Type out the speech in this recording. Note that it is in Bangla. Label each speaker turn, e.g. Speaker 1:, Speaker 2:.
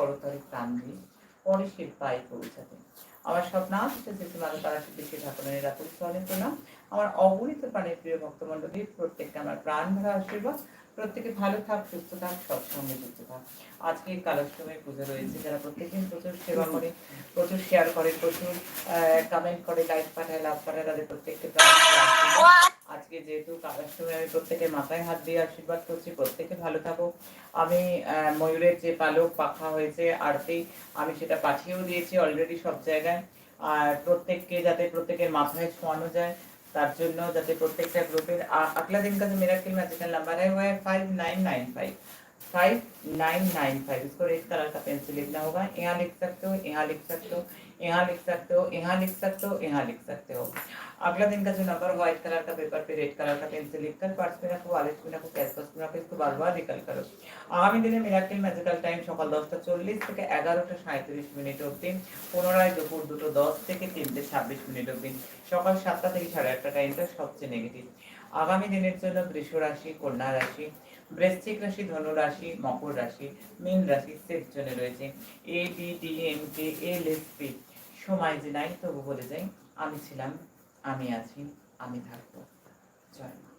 Speaker 1: করতরে প্রাণ দিয়ে পরে সে পায়ে পৌঁছাতে আমার স্বপ্ন আসছে যে তোমার তারা শিখে ঠাকুরের নিরাপদ স্তরে প্রণাম আমার অগণিত প্রাণের প্রিয় ভক্তমণ্ডলীর প্রত্যেককে আমার প্রাণ ভরা আশীর্বাদ। প্রত্যেকে ভালো থাক, সুস্থ থাক, সৎসঙ্গে যুক্ত থাক। আজকে কালক্রমের পুজো রয়েছে। যারা প্রত্যেকদিন প্রচুর সেবা করে, প্রচুর শেয়ার করে, প্রচুর কমেন্ট করে লাইক পাঠায় লাভ পাঠায়, তাদের প্রত্যেককে। যেহেতু কাজের সময় আমি প্রত্যেকের মাথায় হাত দিয়ে আশীর্বাদ করছি, প্রত্যেকে ভালো থাকো আমি ময়ূরের যে পালক পাখা হয়েছে, আরতি, আমি সেটা পাঠিয়েও দিয়েছি অলরেডি সব জায়গায়। আর প্রত্যেককে যাতে প্রত্যেকের মাথায় ছোঁয়ানো যায়, তার জন্য যাতে প্রত্যেকটা গ্রুপের আগলা দিন কাছে মেরাকিল ম্যাজিক্যাল নাম্বার হয় five nine nine five five five nine nine five इसको रेड कलर का पेन से लिखना होगा यहाँ लिख सकते हो यहाँ लिख सकते हो यहाँ लिख सकते हो यहाँ लिख सकते हो यहाँ लिख सकते हो अगला दिन का जो नंबर व्हाइट कलर का पेपर पे रेड कलर का पेन से लिखकर पर्स में रखो वॉलेट में रखो कैश बॉक्स में रखो इसको बार बार निकल करो আগামী দিনে মিরাকেল ম্যাজিক্যাল টাইম সকাল দশটা চল্লিশ থেকে এগারোটা সাঁত্রিশ মিনিট অবধি পুনরায় দুপুর দুটো দশ থেকে তিনটে ছাব্বিশ মিনিট অবধি সকাল সাতটা থেকে সাড়ে আটটা টাইমটা সবচেয়ে নেগেটিভ আগামী দিনের জন্য বৃষ রাশি, কন্যা রাশি, বৃশ্চিক রাশি, ধনু রাশি, মকর রাশি, মীন রাশি সেফ জোনে রয়েছে। A B D M K L S P সময় যে নাই, তবু বলে যাই, আমি ছিলাম, আমি আছি, আমি থাকব। জয়